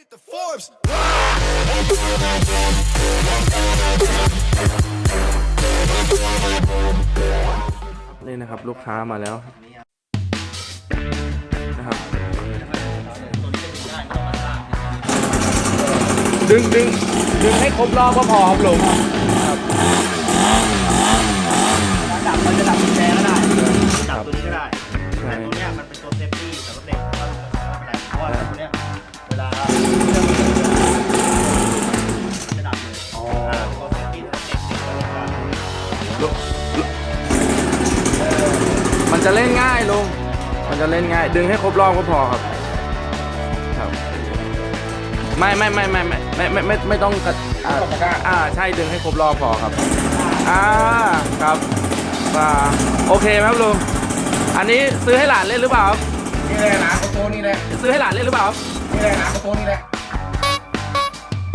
it to Forbes. นี่นะครับ ลูกค้ามาแล้วนะครับ ดึงดึงดึงให้ครบรอบก็พอครับลุงครับดับมันจะดับกุญแจ มันจะเล่นง่ายลุงมันจะเล่นง่าย ดึงให้ครบรอบก็พอครับครับไม่ไม่ไม่ไม่ไม่ไม่ไม่ไม่ไม่ต้องกระอ่าอ่าใช่ดึงให้ครบรอบพอครับอ่าครับอ่าโอเคไหมครับลุงอันนี้ซื้อให้หลานเล่นหรือเปล่าครับนี่แหละหลานเขาโตนี่แหละซื้อให้หลานเล่นหรือเปล่าครับนี่แหละหลานเขาโตนี่แหละ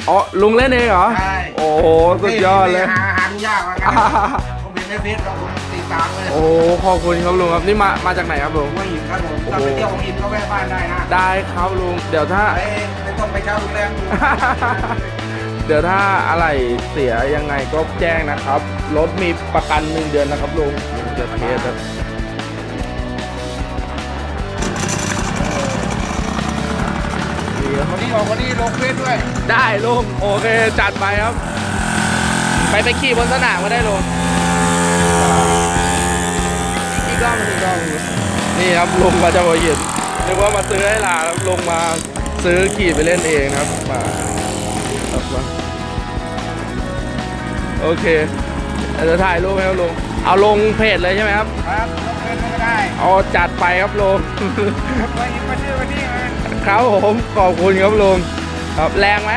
อ๋อลุงเล่นเองเหรอใช่โอ้โหสุดยอดเลยหาหาดูยากเหมือนกันอ่าผมเห็นในเฟซแล้วผม ติดตามเลยโอ้โหขอบคุณครับลุงครับนี่มามาจากไหนครับลุงหัวหินครับผมถ้าไปเที่ยวหัวหินก็แวะบ้านได้นะได้ครับลุงเดี๋ยวถ้าไม่ไม่ต้องไปเช่าโรงแรมดูเดี๋ยวถ้าอะไรเสียยังไงก็แจ้งนะครับ รถมีประกันหนึ่งเดือนนะครับลุงลุงจะเทสครับดีครับ วันนี้ออกวันนี้ลงเฟซด้วย ได้ลุงโอเค จัดไปครับ ไปไปขี่บนสนามก็ได้ลุงอีกกล้องอีกกล้อง นี่ครับลุงมาจะมาเห็นนึกว่ามาซื้อให้หลานครับลุงมาซื้อขี่ไปเล่นเองนะครับมาครับมาโอเคเดี๋ยวจะถ่ายรูปให้ครับลุงเอาลงเพจเลยใช่ไหมครับครับลงเฟซก็ได้เอาจัดไปครับลุงหัวหินมาชื่อวันนี้มาครับผมขอบคุณครับลุงครับแรงไหม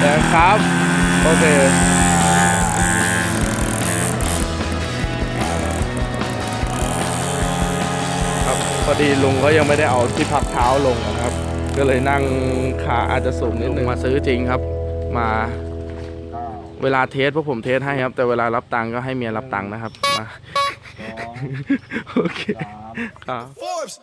แรงครับโอเค พอดีลุงเขายังไม่ได้เอาที่พักเท้าลงนะครับ ก็เลยนั่งขาอาจจะสูงนิดนึงมาซื้อจริงครับ มาเวลาเทสพวกผมเทสให้ครับ แต่เวลารับตังค์ก็ให้เมียรับตังค์นะครับมาโอเคครับ Forbes.